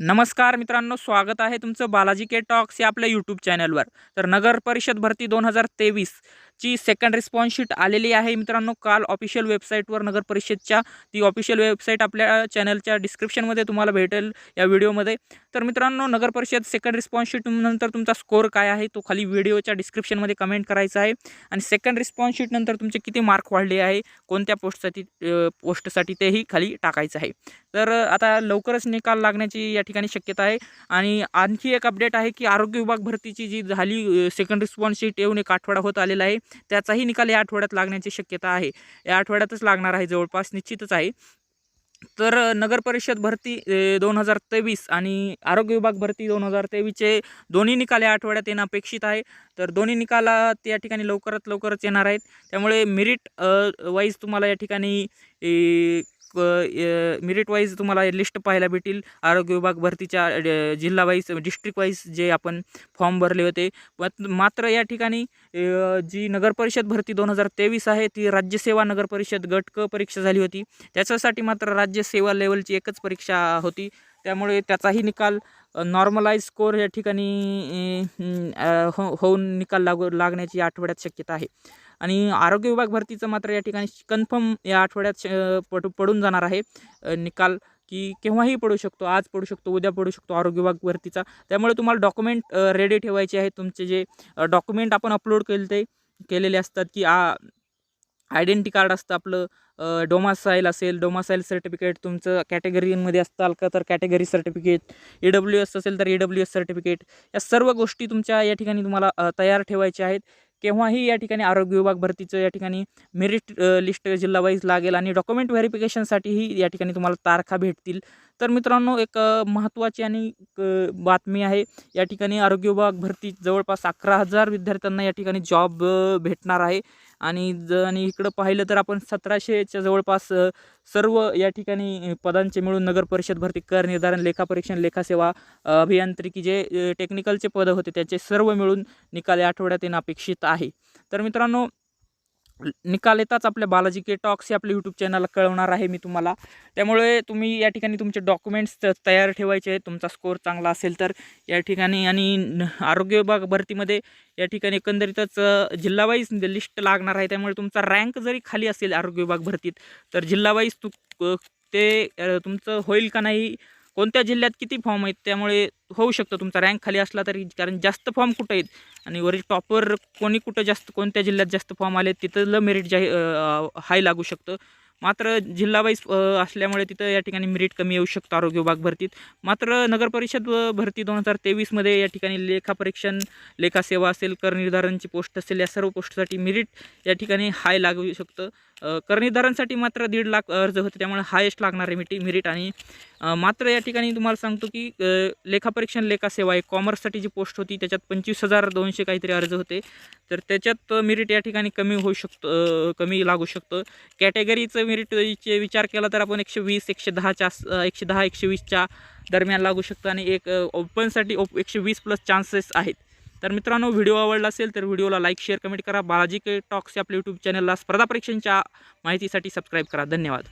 नमस्कार मित्रांनो स्वागत आहे तुमचं बालाजी के टॉक्स या आपल्या यूट्यूब चॅनलवर तर नगर परिषद भरती दोन हजार तेवीस ची सेकंड रिस्पॉन्स शीट आलेली आहे. मित्रांनो काल ऑफिशियल वेबसाईटवर नगर परिषदच्या ती ऑफिशियल वेबसाईट आपल्या चॅनलच्या डिस्क्रिप्शनमध्ये तुम्हाला भेटेल या व्हिडिओमध्ये तर मित्रांनो नगर परिषद सेकंड रिस्पॉन्स नंतर तुमचा स्कोर काय आहे? तो खाली व्हिडिओच्या डिस्क्रिप्शनमध्ये कमेंट करायचा आहे. आणि सेकंड रिस्पॉन्स नंतर तुमचे किती मार्क वाढले आहे? कोणत्या पोस्टसाठी पोस्टसाठी तेही खाली टाकायचं आहे. तर आता लवकरच निकाल लागण्याची या ठिकाणी शक्यता आहे. आणि आणखी एक अपडेट आहे की आरोग्य विभाग भरतीची जी झाली सेकंड रिस्पॉन्स शीट येऊन एक आठवडा होत आलेला आहे. त्याचाही निकाल या आठवड्यात लागण्याची शक्यता आहे. या आठवड्यातच लागणार आहे जवळपास निश्चितच आहे. तर नगर परिषद भरती दोन हजार तेवीस आणि आरोग्य विभाग भरती दोन हजार तेवीसचे दोन्ही निकाल या आठवड्यात येणं अपेक्षित आहे. तर दोन्ही निकालात या ठिकाणी लवकरात लवकरच येणार आहेत. त्यामुळे मेरिट वाईज तुम्हाला या ठिकाणी मेरिट वाईज तुम्हाला लिस्ट पाहायला भेटेल. आरोग्य विभाग भरतीच्या जिल्हा वाईज डिस्ट्रिक्ट वाईज जे आपण फॉर्म भरले होते. मात्र या ठिकाणी जी नगरपरिषद भरती दोन हजार तेवीस आहे ती राज्यसेवा नगरपरिषद गट क परीक्षा झाली होती. त्याच्यासाठी मात्र राज्यसेवा लेवलची एकच परीक्षा होती. त्यामुळे त्याचाही निकाल नॉर्मलाइज स्कोर या ठिकाणी हो होऊन निकाल लागू लागण्याची आठवड्यात शक्यता आहे. आणि आरोग्य विभाग भरतीचं मात्र या ठिकाणी कन्फर्म या आठवड्यात पडू पडून जाणार आहे. निकाल की केव्हाही पडू शकतो आज पडू शकतो उद्या पडू शकतो आरोग्य विभाग भरतीचा. त्यामुळे तुम्हाला डॉक्युमेंट रेडी ठेवायचे आहेत तुमचे जे डॉक्युमेंट आपण अपलोड केले ते केलेले असतात की आ आयडेंटी कार्ड असतं आपलं डोमासाईल असेल डोमासाईल सर्टिफिकेट तुमचं कॅटेगरीमध्ये असताल का तर category certificate E W S असेल तर ई डब्ल्यू एस सर्टिफिकेट या सर्व गोष्टी तुमच्या या ठिकाणी तुम्हाला तयार ठेवायच्या आहेत. केव्हाही या ठिकाणी आरोग्य विभाग भरतीचं या ठिकाणी मेरिट लिस्ट जिल्हावाईज लागेल आणि डॉक्युमेंट व्हेरिफिकेशनसाठीही या ठिकाणी तुम्हाला तारखा भेटतील. तर मित्रांनो एक महत्त्वाची आणि बातमी आहे या ठिकाणी आरोग्य विभाग भरती जवळपास अकरा हजार विद्यार्थ्यांना या ठिकाणी जॉब भेटणार आहे. आणि ज आणि इकडं पाहिलं तर आपण सतराशेच्या जवळपास सर्व या ठिकाणी पदांचे मिळून नगर परिषद भरती कर निर्धारण लेखापरीक्षण लेखासेवा अभियांत्रिकी जे टेक्निकलचे पदं होते त्याचे सर्व मिळून निकाल या आठवड्यात येणं अपेक्षित आहे. तर मित्रांनो निकाल येताच आपल्या बालाजी के टॉक्स हे आपल्या यूट्यूब चॅनलला कळवणार आहे मी तुम्हाला. त्यामुळे तुम्ही या ठिकाणी तुमचे डॉक्युमेंट्स तयार ठेवायचे आहेत. तुमचा स्कोअर चांगला असेल तर या ठिकाणी आणि आरोग्य विभाग भरतीमध्ये या ठिकाणी एकंदरीतच जिल्हावाईज म्हणजे लिस्ट लागणार आहे. त्यामुळे तुमचा रँक जरी खाली असेल आरोग्य विभाग भरतीत तर जिल्हावाईज तू ते तुमचं होईल का नाही कोणत्या जिल्ह्यात किती फॉर्म आहेत त्यामुळे होऊ शकतं तुमचा रँक खाली असला तरी कारण जास्त फॉर्म कुठं आहेत? आणि वरील टॉपर कोणी कुठं जास्त कोणत्या जिल्ह्यात जास्त फॉर्म आले तिथलं मेरिट जाही हाय लागू शकतं. मात्र जिल्हावाईज असल्यामुळे तिथं या ठिकाणी मेरिट कमी येऊ शकतं आरोग्य विभाग भरतीत. मात्र नगरपरिषद भरती दोन हजार तेवीसमध्ये या ठिकाणी लेखापरीक्षण लेखासेवा असेल कर निर्धारणची पोस्ट असेल या सर्व पोस्टसाठी मेरिट या ठिकाणी हाय लागू शकतं. कर्णीधारांसाठी मात्र दीड लाख अर्ज होते. त्यामुळे हायेस्ट लागणारे मिटी मेरिट. आणि मात्र या ठिकाणी तुम्हाला सांगतो की लेखापरीक्षण लेखासेवा आहे कॉमर्ससाठी जी पोस्ट होती त्याच्यात पंचवीस हजार दोनशे काहीतरी अर्ज होते. तर त्याच्यात मेरिट या ठिकाणी कमी होऊ शकतं कमी लागू शकतं. कॅटेगरीचं मेरिटचे विचार केला तर आपण एकशे वीस एकशे दहाच्या एकशे दहा एकशे वीसच्या दरम्यान लागू शकतं. आणि एक ओपनसाठी ओप एकशे वीस प्लस चान्सेस आहेत. तर मित्रांनो व्हिडिओ आवडला असेल तर व्हिडिओला लाईक शेअर कमेंट करा. बालाजी के टॉक्स या आपल्या यूट्यूब चॅनलला स्पर्धा परीक्षांच्या माहितीसाठी सबस्क्राईब करा. धन्यवाद.